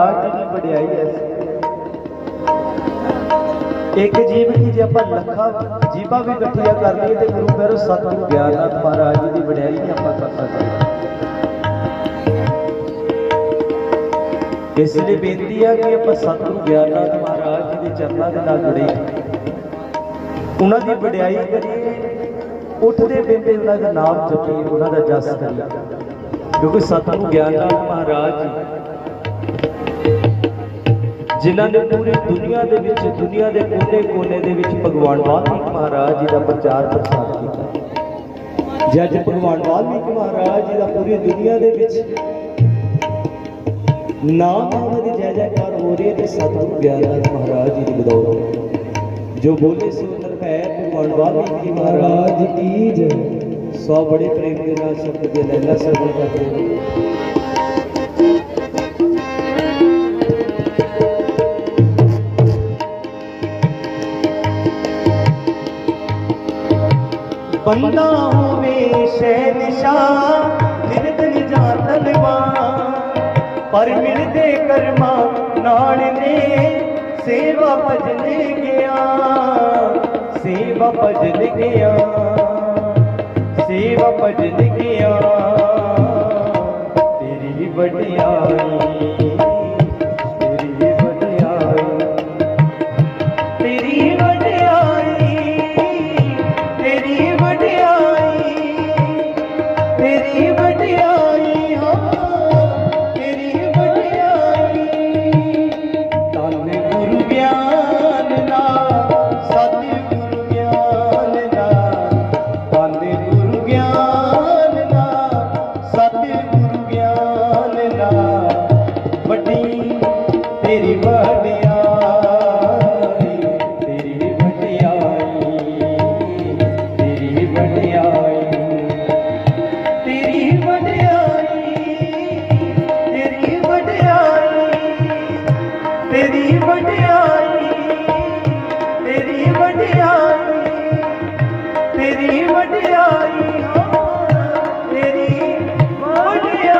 ਆਜ ਵਡਿਆਈ ਐ ਇੱਕ ਜੀਵ ਕੀ ਜੇ ਆਪਾਂ ਲੱਖਾਂ ਜੀਵਾਂ ਵੀ ਇਕੱਠੀਆਂ ਕਰ ਲਈਏ ਤੇ ਗੁਰੂ ਪਿਆਰੋ ਸਤਿਗੁਰੂ ਗਿਆਨਨਾਥ ਮਹਾਰਾਜ ਜੀ ਦੀ ਵਡਿਆਈ ਨਹੀਂ ਆਪਾਂ ਕਰ ਸਕਦੇ ਇਸ ਲਈ ਬੇਨਤੀ ਹੈ ਕਿ ਆਪਾਂ ਸਤਿਗੁਰੂ ਗਿਆਨਨਾਥ ਮਹਾਰਾਜ ਜੀ ਦੇ ਚਰਨਾਂ ਦੇ ਨਾਲ ਜੁੜੇ ਉਹਨਾਂ ਦੀ ਵਡਿਆਈ ਕਰੀਏ, ਉੱਠਦੇ ਬੈਠੇ ਉਹਨਾਂ ਦਾ ਨਾਮ ਜਪੀਏ, ਉਹਨਾਂ ਦਾ ਜਸ ਕਰੀਏ। ਕਿਉਂਕਿ ਸਤਿਗੁਰੂ ਗਿਆਨਨਾਥ ਮਹਾਰਾਜ ਜੀ ਜਿਨ੍ਹਾਂ ਨੇ ਪੂਰੀ ਦੁਨੀਆ ਦੇ ਵਿੱਚ, ਦੁਨੀਆ ਦੇ ਕੋਨੇ-ਕੋਨੇ ਦੇ ਵਿੱਚ ਭਗਵਾਨ ਵਾਲਮੀਕ ਮਹਾਰਾਜ ਜੀ ਦਾ ਪ੍ਰਚਾਰ ਪ੍ਰਸਾਰ ਕੀਤਾ। ਜੱਜ ਭਗਵਾਨ ਵਾਲਮੀਕ ਮਹਾਰਾਜ ਜੀ ਦਾ ਪੂਰੀ ਦੁਨੀਆ ਦੇ ਵਿੱਚ ਨਾਮ ਉਹਨਾਂ ਦੀ ਜੈ ਜੈਕਾਰ ਹੋ ਰਹੀ ਹੈ ਤੇ ਸਤਿਗੁਰੂ ਗਿਆਨਨਾਥ ਮਹਾਰਾਜ ਜੀ ਦੀ ਬਦੌਲਤ ਜੋ ਬੋਲੇ ਸੋ ਨਿਰਭੈ ਭਗਵਾਨ ਵਾਲਮੀਕ ਜੀ ਮਹਾਰਾਜ ਕੀ ਜੈ। ਸੋ ਬੜੇ ਪ੍ਰੇਮ ਦੇ ਨਾਲ ਸ਼ਬਦ ਦੇ ਲੈਲਾ ਸਰਵਣ ਕਰਦੇ ਬੰਦਾ ਹੋਵੇ ਸ਼ਹਿਨशाह ਨਿਰਤ ਨਿਜਾ ਤਲਵਾਰ ਪਰ ਮਿਲਦੇ ਕਰਮਾ ਨਾਲ ਨੇ, ਸੇਵਾ ਭਜਨ ਗਿਆ ਸੇਵਾ ਭਜਨ ਗਿਆ ਸੇਵਾ ਭਜਨ ਗਿਆ ਤੇਰੀ ਵਡਿਆਈ ਹਾਂ ਤੇਰੀ ਵਡਿਆਈ।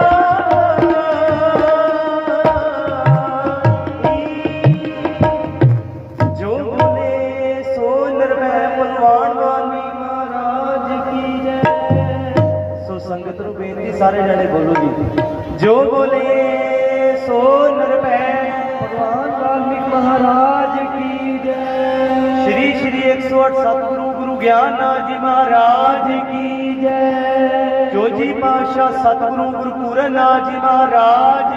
ਜੋ ਬੋਲੇ ਸੋ ਨਿਰਭੈ ਭਗਵਾਨ ਵਾਲੀ ਮਹਾਰਾਜ ਕੀ ਜੈ। ਸੋ ਸੰਗਤ ਨੂੰ ਬੇਨਤੀ ਸਾਰੇ ਜਣੇ ਬੋਲੋ ਜੀ। ਜੋ ਬੋਲੇ ਸੋ ਨਿਰਭੈ ਭਗਵਾਨ ਵਾਲੀ ਮਹਾਰਾਜ ਸ਼੍ਰੀ ਸ਼੍ਰੀ 108 ਸਤਿਗੁਰੂ, ਗੁਰੂ ਗਿਆਨਾ ਜੀ ਮਹਾਰਾਜ ਕੀ ਜੈ। ਜੋ ਜੀ ਪਾਸ਼ਾ ਸਤਿਗੁਰੂ ਗੁਰੂ ਪੂਰਨਾ ਜੀ ਮਹਾਰਾਜ